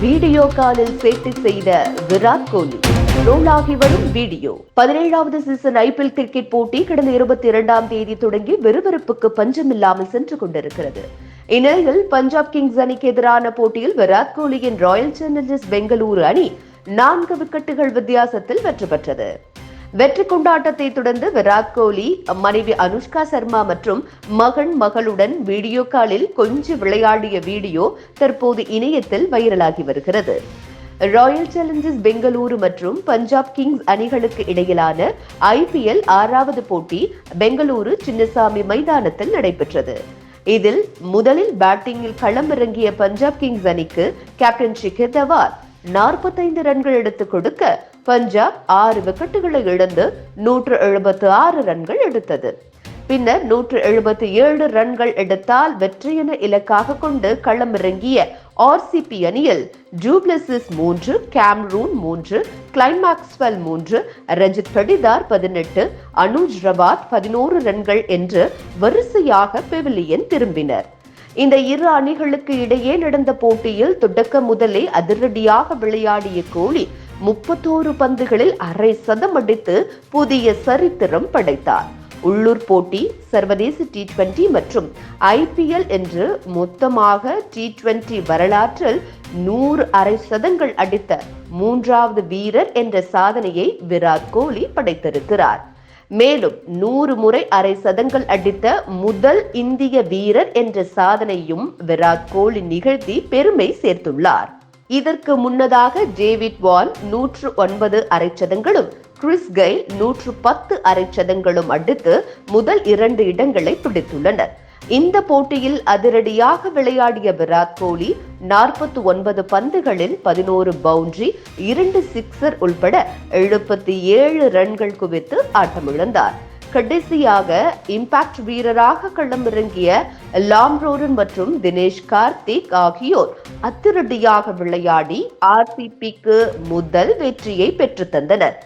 Video காலில் பேட்டி செய்த விராட் கோலி. ரோலாகி வரும் வீடியோ. பதினேழாவது சீசன் ஐபிஎல் கிரிக்கெட் போட்டி கடந்த இருபத்தி இரண்டாம் தேதி தொடங்கி விறுவிறுப்புக்கு பஞ்சமில்லாமல் சென்று கொண்டிருக்கிறது. இந்நிலையில் பஞ்சாப் கிங்ஸ் அணிக்கு எதிரான போட்டியில் விராட் கோலியின் ராயல் சேலஞ்சர்ஸ் பெங்களூரு அணி நான்கு விக்கெட்டுகள் வித்தியாசத்தில் வெற்றி பெற்றது. வெற்றி கொண்டாட்டத்தை தொடர்ந்து விராட் கோலி மனைவி அனுஷ்கா சர்மா மற்றும் மகன் மகளுடன் வீடியோ காலில் கொஞ்சம் விளையாடிய வீடியோ தற்போது இணையத்தில் வைரலாகி வருகிறது. ராயல் சேலஞ்சர்ஸ் பெங்களூரு மற்றும் பஞ்சாப் கிங்ஸ் அணிகளுக்கு இடையிலான ஐபிஎல் ஆறாவது போட்டி பெங்களூரு சின்னசாமி மைதானத்தில் நடைபெற்றது. இதில் முதலில் பேட்டிங்கில் களமிறங்கிய பஞ்சாப் கிங்ஸ் அணிக்கு கேப்டன் ஷிகர் தவார் நாற்பத்தைந்து ரன்கள் எடுத்துக் கொடுக்க பஞ்சாப் ஆறு விக்கெட்டுகளை இழந்து நூற்று எழுபத்து ஆறு ரன்கள் எடுத்தது. பின்னர் நூற்று எழுபத்தி ஏழு ரன்கள் எடுத்தால் வெற்றியென இலக்காக கொண்டு களமிறங்கிய ஆர்சிபி அணியில் ஜூப்ளசிஸ் மூன்று கேம்ரூன் மூன்று கிளைமாக்ஸ்வெல் மூன்று ரஜித் படிதார் பதினெட்டு அனுஜ் ரவாத் பதினோரு ரன்கள் என்று வரிசையாக பெவிலியன் திரும்பினர். இந்த இரு அணிகளுக்கு இடையே நடந்த போட்டியில் தொடக்க முதலே அதிரடியாக விளையாடிய கோலி முப்பத்தோரு பந்துகளில் அரை சதம் அடித்து புதிய சரித்திரம் படைத்தார். உள்ளூர் போட்டி சர்வதேச டி டுவெண்டி மற்றும் ஐபிஎல் என்று மொத்தமாக டி டுவெண்டி வரலாற்றில் நூறு அரை சதங்கள் அடித்த மூன்றாவது வீரர் என்ற சாதனையை விராட் கோலி படைத்திருக்கிறார். மேலும் நூறு முறை அரை சதங்கள் அடித்த முதல் இந்திய வீரர் என்ற சாதனையும் விராட் கோலி நிகழ்த்தி பெருமை சேர்த்துள்ளார். இதற்கு முன்னதாக டேவிட் வால் நூற்று ஒன்பது அரைச்சதங்களும் கிறிஸ் கெயில் நூற்று பத்து அரைச்சதங்களும் அடுத்து முதல் இரண்டு இடங்களை பிடித்துள்ளனர். இந்த போட்டியில் அதிரடியாக விளையாடிய விராட் கோலி நாற்பத்தி ஒன்பது பந்துகளில் பதினோரு பவுண்டரி இரண்டு சிக்ஸர் உள்பட எழுபத்தி ஏழு ரன்கள் குவித்து ஆட்டமிழந்தார். கடைசியாக இம்பாக்ட் வீரராக களமிறங்கிய லாம்ரோரன் மற்றும் தினேஷ் கார்த்திக் ஆகியோர் அதிரடியாக விளையாடி ஆர்சிபிக்கு முதல் வெற்றியை பெற்றுத் தந்தனர்.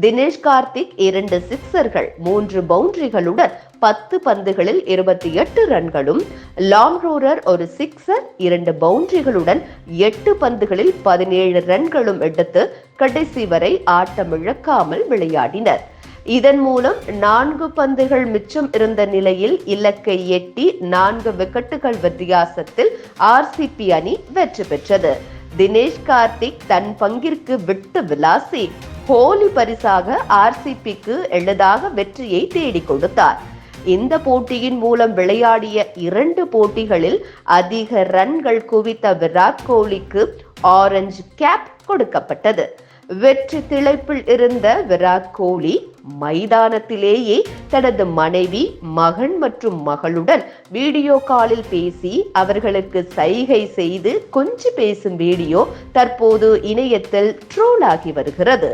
தினேஷ் கார்த்திக் இரண்டு சிக்சர்கள் மூன்று பவுண்டரிகளுடன் பத்து பந்துகளில் இருபத்தி எட்டு ரன்களும் லாம்ரோரர் ஒரு சிக்ஸர் இரண்டு பவுண்டரிகளுடன் எட்டு பந்துகளில் பதினேழு ரன்களும் எடுத்து கடைசி வரை ஆட்டமிழக்காமல் விளையாடினர். இதன் மூலம் நான்கு பந்துகள் மிச்சம் இருந்த நிலையில் இலக்கை எட்டி நான்கு விக்கெட்டுகள் வித்தியாசத்தில் ஆர்சிபி அணி வெற்றி பெற்றது. தினேஷ் கார்த்திக் தன் பங்கிற்கு விட்டு விளாசி ஹோலி பரிசாக ஆர்சிபிக்கு எளிதாக வெற்றியை தேடிக் கொடுத்தார். இந்த போட்டியின் மூலம் விளையாடிய இரண்டு போட்டிகளில் அதிக ரன்கள் குவித்த விராட் கோலிக்கு ஆரஞ்சு கேப் கொடுக்கப்பட்டது. வெற்றி திளைப்பில் இருந்த விராட் கோலி மைதானத்திலேயே தனது மனைவி மகன் மற்றும் மகளுடன் வீடியோ காலில் பேசி அவர்களுக்கு சைகை செய்து கொஞ்சி பேசும் வீடியோ தற்போது இணையத்தில் ட்ரோல் ஆகி வருகிறது.